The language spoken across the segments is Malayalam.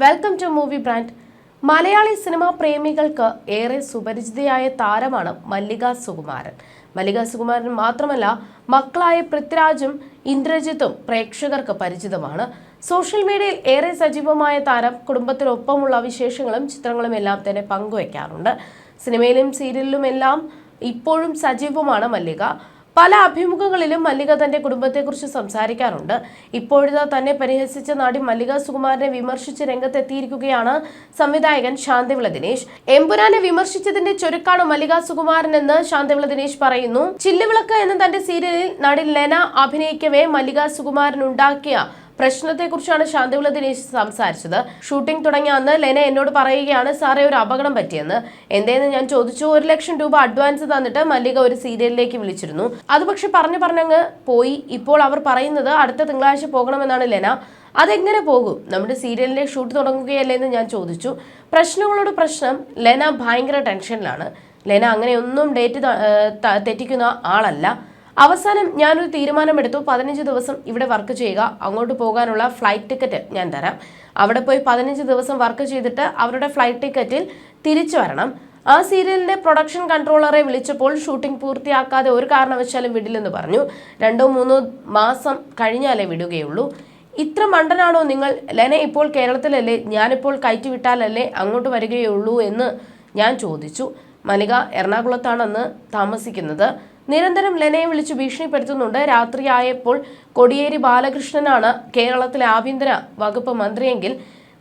Welcome to movie brand. Malayali cinema പ്രേമികൾക്ക് ഏറെ സുപരിചിതയായ താരമാണ് മല്ലിക സുകുമാരൻ. മല്ലിക സുകുമാരൻ മാത്രമല്ല മക്കളായ പൃഥ്വിരാജും ഇന്ദ്രജിത്തും പ്രേക്ഷകർക്ക് പരിചിതമാണ്. സോഷ്യൽ മീഡിയയിൽ ഏറെ സജീവമായ താരം കുടുംബത്തിനൊപ്പമുള്ള വിശേഷങ്ങളും ചിത്രങ്ങളും എല്ലാം തന്നെ പങ്കുവയ്ക്കാറുണ്ട് സിനിമയിലും സീരിയലിലും എല്ലാം ഇപ്പോഴും സജീവമാണ് മല്ലിക. പല അഭിമുഖങ്ങളിലും മല്ലിക തന്റെ കുടുംബത്തെക്കുറിച്ച് സംസാരിക്കാറുണ്ട്. ഇപ്പോഴത്തെ തന്നെ പരിഹസിച്ച നടി മല്ലിക സുകുമാരനെ വിമർശിച്ച് രംഗത്തെത്തിയിരിക്കുകയാണ് സംവിധായകൻ ശാന്തിവിള ദിനേശ്. എമ്പുരാനെ വിമർശിച്ചതിന്റെ ചുരുക്കാണ് മല്ലിക സുകുമാരൻ എന്ന് ശാന്തിവിള ദിനേശ് പറയുന്നു. ചില്ലുവിളക്ക് എന്ന തന്റെ സീരിയലിൽ നടി ലെന അഭിനയിക്കവേ മല്ലിക സുകുമാരൻ ഉണ്ടാക്കിയ പ്രശ്നത്തെക്കുറിച്ചാണ് ശാന്തിവിള ദിനേശ് സംസാരിച്ചത്. ഷൂട്ടിംഗ് തുടങ്ങിയ അന്ന് ലെന എന്നോട് പറയുകയാണ് സാറേ ഒരു അപകടം പറ്റിയെന്ന്. എന്തേന്ന് ഞാൻ ചോദിച്ചു. ഒരു ലക്ഷം രൂപ അഡ്വാൻസ് തന്നിട്ട് മല്ലിക ഒരു സീരിയലിലേക്ക് വിളിച്ചിരുന്നു. അത് പക്ഷെ പറഞ്ഞു പറഞ്ഞങ്ങ് പോയി. ഇപ്പോൾ അവർ പറയുന്നത് അടുത്ത തിങ്കളാഴ്ച പോകണമെന്നാണ് ലെന. അതെങ്ങനെ പോകും? നമ്മുടെ സീരിയലിന്റെ ഷൂട്ട് തുടങ്ങുകയല്ലേ എന്ന് ഞാൻ ചോദിച്ചു. പ്രശ്നങ്ങളോട് പ്രശ്നം. ലെന ഭയങ്കര ടെൻഷനിലാണ്. ലെന അങ്ങനെയൊന്നും ഡേറ്റ് തെറ്റിക്കുന്ന ആളല്ല. അവസാനം ഞാനൊരു തീരുമാനമെടുത്തു. പതിനഞ്ച് ദിവസം ഇവിടെ വർക്ക് ചെയ്യുക. അങ്ങോട്ട് പോകാനുള്ള ഫ്ലൈറ്റ് ടിക്കറ്റ് ഞാൻ തരാം. അവിടെ പോയി പതിനഞ്ച് ദിവസം വർക്ക് ചെയ്തിട്ട് അവരുടെ ഫ്ലൈറ്റ് ടിക്കറ്റിൽ തിരിച്ചു വരണം. ആ സീരിയലിന്റെ പ്രൊഡക്ഷൻ കൺട്രോളറെ വിളിച്ചപ്പോൾ ഷൂട്ടിംഗ് പൂർത്തിയാക്കാതെ ഒരു കാരണവശാലും വിടില്ലെന്ന് പറഞ്ഞു. രണ്ടോ മൂന്നോ മാസം കഴിഞ്ഞാലേ വിടുകയുള്ളൂ. ഇത്ര മണ്ടനാണോ നിങ്ങൾ? ലെന ഇപ്പോൾ കേരളത്തിലല്ലേ? ഞാനിപ്പോൾ കയറ്റി വിട്ടാലല്ലേ അങ്ങോട്ട് വരികയുള്ളൂ എന്ന് ഞാൻ ചോദിച്ചു. മലിക എറണാകുളത്താണെന്ന് താമസിക്കുന്നത്. നിരന്തരം ലെനയെ വിളിച്ച് ഭീഷണിപ്പെടുത്തുന്നുണ്ട്. രാത്രിയായപ്പോൾ കൊടിയേരി ബാലകൃഷ്ണനാണ് കേരളത്തിലെ ആഭ്യന്തര വകുപ്പ് മന്ത്രിയെങ്കിൽ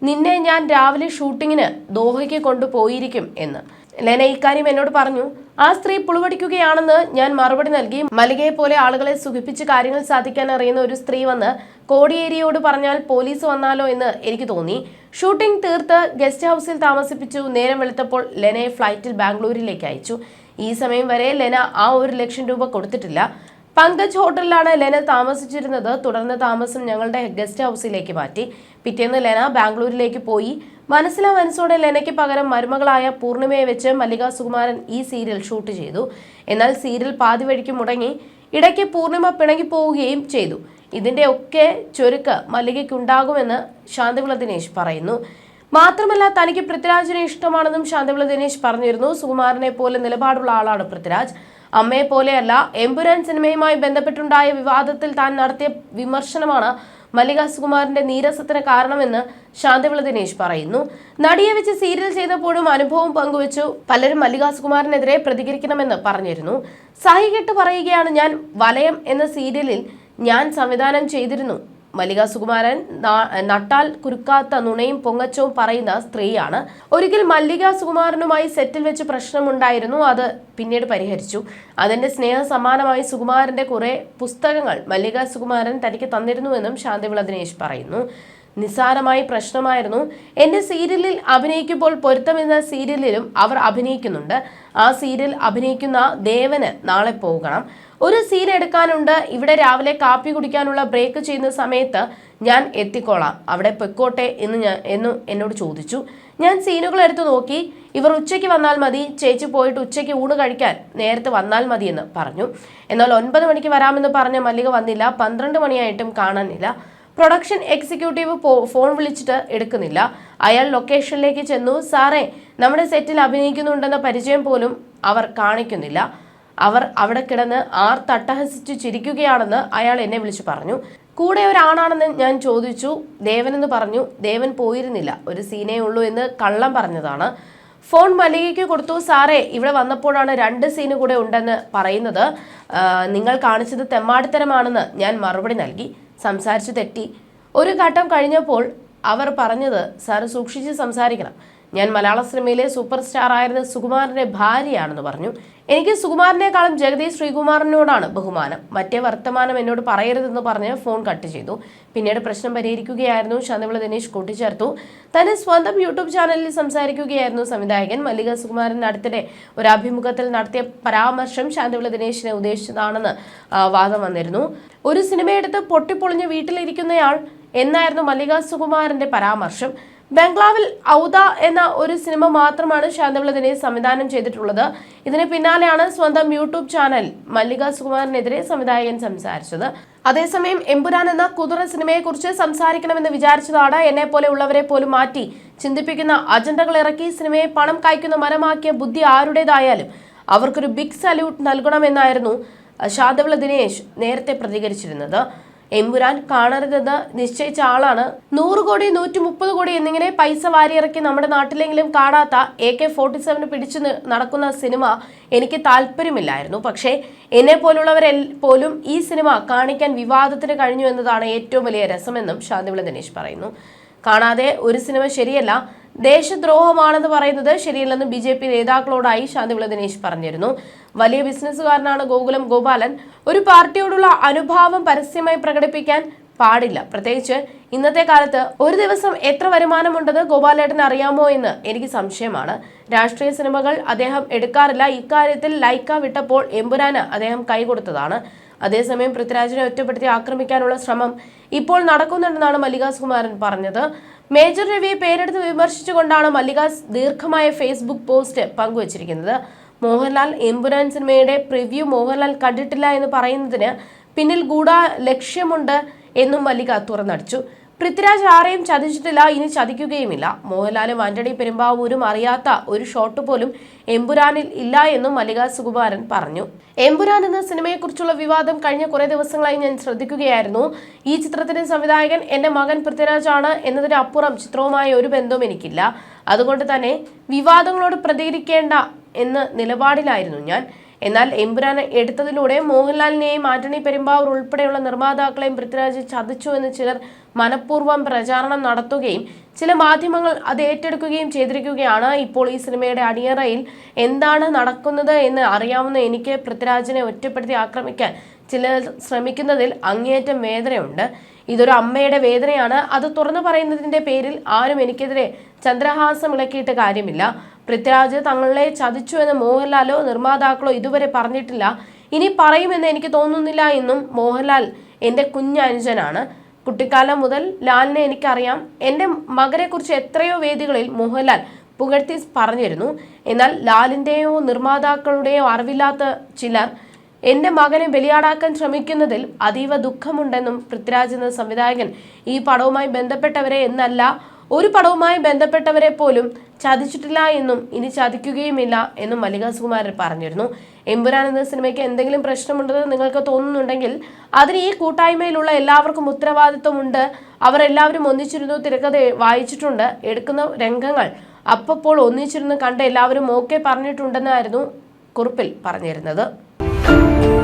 നിന്നെ ഞാൻ രാവിലെ ഷൂട്ടിങ്ങിന് ദോഹയ്ക്ക് കൊണ്ടുപോയിരിക്കും എന്ന്. ലെന ഇക്കാര്യം എന്നോട് പറഞ്ഞു ആ സ്ത്രീ പുളുവടിക്കുകയാണെന്ന് ഞാൻ മറുപടി നൽകി. മലികയെ പോലെ ആളുകളെ സുഖിപ്പിച്ച് കാര്യങ്ങൾ സാധിക്കാൻ അറിയുന്ന ഒരു സ്ത്രീ വന്ന് കോടിയേരിയോട് പറഞ്ഞാൽ പോലീസ് വന്നാലോ എന്ന് എനിക്ക് തോന്നി. ഷൂട്ടിംഗ് തീർത്ത് ഗസ്റ്റ് ഹൗസിൽ താമസിപ്പിച്ചു. നേരം വെളുത്തപ്പോൾ ലെനയെ ഫ്ലൈറ്റിൽ ബാംഗ്ലൂരിലേക്ക് അയച്ചു. ഈ സമയം വരെ ലെന ആ ഒരു ലക്ഷം രൂപ കൊടുത്തിട്ടില്ല. പങ്കജ് ഹോട്ടലിലാണ് ലെന താമസിച്ചിരുന്നത്. തുടർന്ന് താമസം ഞങ്ങളുടെ ഗസ്റ്റ് ഹൗസിലേക്ക് മാറ്റി. പിറ്റേന്ന് ലെന ബാംഗ്ലൂരിലേക്ക് പോയി. മനസ്സിലാ മനസ്സോടെ ലെനയ്ക്ക് പകരം മരുമകളായ പൂർണിമയെ വെച്ച് മല്ലിക സുകുമാരൻ ഈ സീരിയൽ ഷൂട്ട് ചെയ്തു. എന്നാൽ സീരിയൽ പാതി വഴിക്ക് മുടങ്ങി ഇടയ്ക്ക് പൂർണിമ പിണങ്ങിപ്പോവുകയും ചെയ്തു. ഇതിന്റെ ഒക്കെ ചുരുക്ക് മല്ലികയ്ക്കുണ്ടാകുമെന്ന് ശാന്തിവിള ദിനേശ് പറയുന്നു. മാത്രമല്ല തനിക്ക് പൃഥ്വിരാജിനെ ഇഷ്ടമാണെന്നും ശാന്തവിള ദിനേശ് പറഞ്ഞിരുന്നു. സുകുമാരനെ പോലെ നിലപാടുള്ള ആളാണ് പൃഥ്വിരാജ്. അമ്മയെ പോലെയല്ല എംപുരാൻ സിനിമയുമായി ബന്ധപ്പെട്ടുണ്ടായ വിവാദത്തിൽ താൻ നടത്തിയ വിമർശനമാണ് മല്ലിക സുകുമാരന്റെ നീരസത്തിന് കാരണമെന്ന് ശാന്തിവിള ദിനേശ് പറയുന്നു. നടിയെ വെച്ച് സീരിയൽ ചെയ്തപ്പോഴും അനുഭവം പങ്കുവച്ചു. പലരും മല്ലിക സുകുമാരനെതിരെ പ്രതികരിക്കണമെന്ന് പറഞ്ഞിരുന്നു. സഹികെട്ട് പറയുകയാണ് ഞാൻ വലയം എന്ന സീരിയലിൽ ഞാൻ സംവിധാനം ചെയ്തിരുന്നു. മല്ലിക സുകുമാരൻ നട്ടാൽ കുരുക്കാത്ത നുണയും പൊങ്ങച്ചവും പറയുന്ന സ്ത്രീയാണ്. ഒരിക്കൽ മല്ലിക സുകുമാരനുമായി സെറ്റിൽ വെച്ച് പ്രശ്നമുണ്ടായിരുന്നു. അത് പിന്നീട് പരിഹരിച്ചു. അതിന്റെ സ്നേഹ സമാനമായി സുകുമാരന്റെ കുറെ പുസ്തകങ്ങൾ മല്ലിക സുകുമാരൻ തനിക്ക് തന്നിരുന്നുവെന്നും ശാന്തിവിള ദിനേശ് പറയുന്നു. നിസ്സാരമായി പ്രശ്നമായിരുന്നു. എന്റെ സീരിയലിൽ അഭിനയിക്കുമ്പോൾ പൊരുത്തം എന്ന സീരിയലിലും അവർ അഭിനയിക്കുന്നുണ്ട്. ആ സീരിയൽ അഭിനയിക്കുന്ന ദേവന് നാളെ പോകണം. ഒരു സീൻ എടുക്കാനുണ്ട്. ഇവിടെ രാവിലെ കാപ്പി കുടിക്കാനുള്ള ബ്രേക്ക് ചെയ്യുന്ന സമയത്ത് ഞാൻ എത്തിക്കോളാം. അവിടെ പൊയ്ക്കോട്ടെ എന്ന് ഞാൻ എന്ന് എന്നോട് ചോദിച്ചു. ഞാൻ സീനുകൾ എടുത്തു നോക്കി. ഇവർ ഉച്ചയ്ക്ക് വന്നാൽ മതി. ചേച്ചി പോയിട്ട് ഉച്ചയ്ക്ക് ഊണ് കഴിക്കാൻ നേരത്തെ വന്നാൽ മതി എന്ന് പറഞ്ഞു. എന്നാൽ ഒൻപത് മണിക്ക് വരാമെന്ന് പറഞ്ഞ മല്ലിക വന്നില്ല. പന്ത്രണ്ട് മണിയായിട്ടും കാണാനില്ല. പ്രൊഡക്ഷൻ എക്സിക്യൂട്ടീവ് ഫോൺ വിളിച്ചിട്ട് എടുക്കുന്നില്ല. അയാൾ ലൊക്കേഷനിലേക്ക് ചെന്നു. സാറേ നമ്മുടെ സെറ്റിൽ അഭിനയിക്കുന്നുണ്ടെന്ന പരിചയം പോലും അവർ കാണിക്കുന്നില്ല. അവർ അവിടെ കിടന്ന് ആർ തട്ടഹസിച്ച് ചിരിക്കുകയാണെന്ന് അയാൾ എന്നെ വിളിച്ചു പറഞ്ഞു. കൂടെ ഒരാണാണെന്ന് ഞാൻ ചോദിച്ചു. ദേവനെന്ന് പറഞ്ഞു. ദേവൻ പോയിരുന്നില്ല. ഒരു സീനേ ഉള്ളൂ എന്ന് കള്ളം പറഞ്ഞതാണ്. ഫോൺ മല്ലികയ്ക്ക് കൊടുത്തു. സാറേ ഇവിടെ വന്നപ്പോഴാണ് രണ്ട് സീന് കൂടെ ഉണ്ടെന്ന് പറയുന്നത്. നിങ്ങൾ കാണിച്ചത് തെമ്മാടിത്തരമാണെന്ന് ഞാൻ മറുപടി നൽകി. സംസാരിച്ചു തെറ്റി. ഒരു ഘട്ടം കഴിഞ്ഞപ്പോൾ അവർ പറഞ്ഞത് സാറ് സൂക്ഷിച്ച് സംസാരിക്കണം. ഞാൻ മലയാള സിനിമയിലെ സൂപ്പർ സ്റ്റാർ ആയിരുന്ന സുകുമാരന്റെ ഭാര്യയാണെന്ന് പറഞ്ഞു. എനിക്ക് സുകുമാരനേക്കാളും ജഗദീഷ് ശ്രീകുമാറിനോടാണ് ബഹുമാനം. മറ്റേ വർത്തമാനം എന്നോട് പറയരുതെന്ന് പറഞ്ഞ് ഫോൺ കട്ട് ചെയ്തു. പിന്നീട് പ്രശ്നം പരിഹരിക്കുകയായിരുന്നു. ശാന്തവിള ദിനേശ് കൂട്ടിച്ചേർത്തു. തന്റെ സ്വന്തം യൂട്യൂബ് ചാനലിൽ സംസാരിക്കുകയായിരുന്നു സംവിധായകൻ മല്ലിക സുകുമാരൻ. അടുത്തിടെ ഒരു അഭിമുഖത്തിൽ നടത്തിയ പരാമർശം ശാന്തവിള ദിനേശിനെ ഉദ്ദേശിച്ചതാണെന്ന് വാദം വന്നിരുന്നു. ഒരു സിനിമയെടുത്ത് പൊട്ടിപ്പൊളിഞ്ഞ് വീട്ടിലിരിക്കുന്നയാൾ എന്നായിരുന്നു മല്ലിക സുകുമാരന്റെ പരാമർശം. ബംഗ്ലാവിൽ ഔദ എന്ന ഒരു സിനിമ മാത്രമാണ് ശാന്തവിള സംവിധാനം ചെയ്തിട്ടുള്ളത്. ഇതിന് പിന്നാലെയാണ് സ്വന്തം യൂട്യൂബ് ചാനൽ മല്ലിക സുകുമാരനെതിരെ സംവിധായകൻ സംസാരിച്ചത്. അതേസമയം എമ്പുരാൻ എന്ന കുതിര സിനിമയെക്കുറിച്ച് സംസാരിക്കണമെന്ന് വിചാരിച്ചതാണ് എന്നെ പോലെ ഉള്ളവരെ പോലും മാറ്റി ചിന്തിപ്പിക്കുന്ന അജണ്ടകൾ ഇറക്കി സിനിമയെ പണം കായ്ക്കുന്ന മരമാക്കിയ ബുദ്ധി ആരുടേതായാലും അവർക്കൊരു ബിഗ് സല്യൂട്ട് നൽകണമെന്നായിരുന്നു ശാന്തവിള ദിനേശ് നേരത്തെ പ്രതികരിച്ചിരുന്നത്. എമ്പുരാൻ കാണരുതെന്ന് നിശ്ചയിച്ച ആളാണ്. നൂറ് കോടി നൂറ്റി മുപ്പത് കോടി എന്നിങ്ങനെ പൈസ വാരിയിറക്കി നമ്മുടെ നാട്ടിലെങ്കിലും കാണാത്ത എ കെ ഫോർട്ടി സെവന് പിടിച്ചു നടക്കുന്ന സിനിമ എനിക്ക് താല്പര്യമില്ലായിരുന്നു. പക്ഷേ എന്നെ പോലുള്ളവരെ പോലും ഈ സിനിമ കാണിക്കാൻ വിവാദത്തിന് കഴിഞ്ഞു എന്നതാണ് ഏറ്റവും വലിയ രസമെന്നും ശാന്തിവിള ദിനേശ് പറയുന്നു. കാണാതെ ഒരു സിനിമ ശരിയല്ല. ദേശദ്രോഹമാണെന്ന് പറയുന്നത് ശരിയല്ലെന്ന് ബി ജെ പി നേതാക്കളോടായി ശാന്തിവിള ദിനേശ് പറഞ്ഞിരുന്നു. വലിയ ബിസിനസ്സുകാരനാണ് ഗോകുലം ഗോപാലൻ. ഒരു പാർട്ടിയോടുള്ള അനുഭാവം പരസ്യമായി പ്രകടിപ്പിക്കാൻ പാടില്ല. പ്രത്യേകിച്ച് ഇന്നത്തെ കാലത്ത് ഒരു ദിവസം എത്ര വരുമാനമുണ്ടെന്ന് ഗോപാലേട്ടൻ അറിയാമോ എന്ന് എനിക്ക് സംശയമാണ്. രാഷ്ട്രീയ സിനിമകൾ അദ്ദേഹം എടുക്കാറില്ല. ഇക്കാര്യത്തിൽ ലൈക്ക വിട്ടപ്പോൾ എമ്പുരാന് അദ്ദേഹം കൈകൊടുത്തതാണ് അതേസമയം പൃഥ്വിരാജിനെ ഒറ്റപ്പെടുത്തി ആക്രമിക്കാനുള്ള ശ്രമം ഇപ്പോൾ നടക്കുന്നുണ്ടെന്നാണ് മല്ലികാസ് കുമാരൻ പറഞ്ഞത്. മേജർ രവിയെ പേരെടുത്ത് വിമർശിച്ചുകൊണ്ടാണ് മല്ലികാസ് ദീർഘമായ ഫേസ്ബുക്ക് പോസ്റ്റ് പങ്കുവച്ചിരിക്കുന്നത്. മോഹൻലാൽ എമ്പുരാൻ സിനിമയുടെ പ്രിവ്യൂ മോഹൻലാൽ കണ്ടിട്ടില്ല എന്ന് പറയുന്നതിന് പിന്നിൽ ഗൂഢ ലക്ഷ്യമുണ്ട് എന്നും മല്ലിക തുറന്നടിച്ചു. പൃഥ്വിരാജ് ആരെയും ചതിച്ചിട്ടില്ല ഇനി ചതിക്കുകയുമില്ല. മോഹൻലാലും ആന്റണി പെരുമ്പാവൂരും അറിയാത്ത ഒരു ഷോട്ട് പോലും എമ്പുരാനിൽ ഇല്ല എന്നും മല്ലിക സുകുമാരൻ പറഞ്ഞു. എമ്പുരാൻ എന്ന സിനിമയെക്കുറിച്ചുള്ള വിവാദം കഴിഞ്ഞ കുറെ ദിവസങ്ങളായി ഞാൻ ശ്രദ്ധിക്കുകയായിരുന്നു. ഈ ചിത്രത്തിന്റെ സംവിധായകൻ എന്റെ മകൻ പൃഥ്വിരാജ് ആണ് എന്നതിന് അപ്പുറം ചിത്രവുമായി ഒരു ബന്ധവും എനിക്കില്ല. അതുകൊണ്ട് തന്നെ വിവാദങ്ങളോട് പ്രതികരിക്കേണ്ട എന്ന നിലപാടിലായിരുന്നു ഞാൻ. എന്നാൽ എമ്പുരാൻ എടുത്തതിലൂടെ മോഹൻലാലിനെയും ആന്റണി പെരുമ്പാവൂർ ഉൾപ്പെടെയുള്ള നിർമ്മാതാക്കളെയും പൃഥ്വിരാജ് ചതിച്ചു എന്ന് ചിലർ മനഃപൂർവം പ്രചാരണം നടത്തുകയും ചില മാധ്യമങ്ങൾ അത് ഏറ്റെടുക്കുകയും ചെയ്തിരിക്കുകയാണ് ഇപ്പോൾ ഈ സിനിമയുടെ അണിയറയിൽ എന്താണ് നടക്കുന്നത് എന്ന് അറിയാവുന്ന എനിക്ക് പൃഥ്വിരാജിനെ ഒറ്റപ്പെടുത്തി ആക്രമിക്കാൻ ചിലർ ശ്രമിക്കുന്നതിൽ അങ്ങേയറ്റം വേദനയുണ്ട്. ഇതൊരു അമ്മയുടെ വേദനയാണ്. അത് തുറന്നു പറയുന്നതിന്റെ പേരിൽ ആരും എനിക്കെതിരെ ചന്ദ്രഹാസം ഇളക്കിയിട്ട് കാര്യമില്ല. പൃഥ്വിരാജ് തങ്ങളെ ചതിച്ചു എന്ന് മോഹൻലാലോ നിർമ്മാതാക്കളോ ഇതുവരെ പറഞ്ഞിട്ടില്ല. ഇനി പറയുമെന്ന് എനിക്ക് തോന്നുന്നില്ല എന്നും മോഹൻലാൽ എന്റെ കുഞ്ഞനുജനാണ് കുട്ടിക്കാലം മുതൽ ലാലിനെ എനിക്കറിയാം. എന്റെ മകനെക്കുറിച്ച് എത്രയോ വേദികളിൽ മോഹൻലാൽ പുകഴ്ത്തി പറഞ്ഞിരുന്നു. എന്നാൽ ലാലിന്റെയോ നിർമ്മാതാക്കളുടെയോ അറിവില്ലാത്ത ചിലർ എന്റെ മകനെ ബലിയാടാക്കാൻ ശ്രമിക്കുന്നതിൽ അതീവ ദുഃഖമുണ്ടെന്നും പൃഥ്വിരാജ് എന്ന സംവിധായകൻ ഈ പടവുമായി ബന്ധപ്പെട്ടവരെ എന്നല്ല ഒരു പടവുമായി ബന്ധപ്പെട്ടവരെ പോലും ചതിച്ചിട്ടില്ല എന്നും ഇനി ചതിക്കുകയുമില്ല എന്നും മല്ലിക സുകുമാരൻ പറഞ്ഞിരുന്നു. എമ്പുരാൻ എന്ന സിനിമയ്ക്ക് എന്തെങ്കിലും പ്രശ്നമുണ്ടെന്ന് നിങ്ങൾക്ക് തോന്നുന്നുണ്ടെങ്കിൽ അതിന് ഈ കൂട്ടായ്മയിലുള്ള എല്ലാവർക്കും ഉത്തരവാദിത്വമുണ്ട്. അവരെല്ലാവരും ഒന്നിച്ചിരുന്നു തിരക്കഥ വായിച്ചിട്ടുണ്ട് എടുക്കുന്ന രംഗങ്ങൾ അപ്പോൾ ഒന്നിച്ചിരുന്ന് കണ്ട് എല്ലാവരും ഓക്കെ പറഞ്ഞിട്ടുണ്ടെന്നായിരുന്നു കുറിപ്പിൽ പറഞ്ഞിരുന്നത്. Thank you.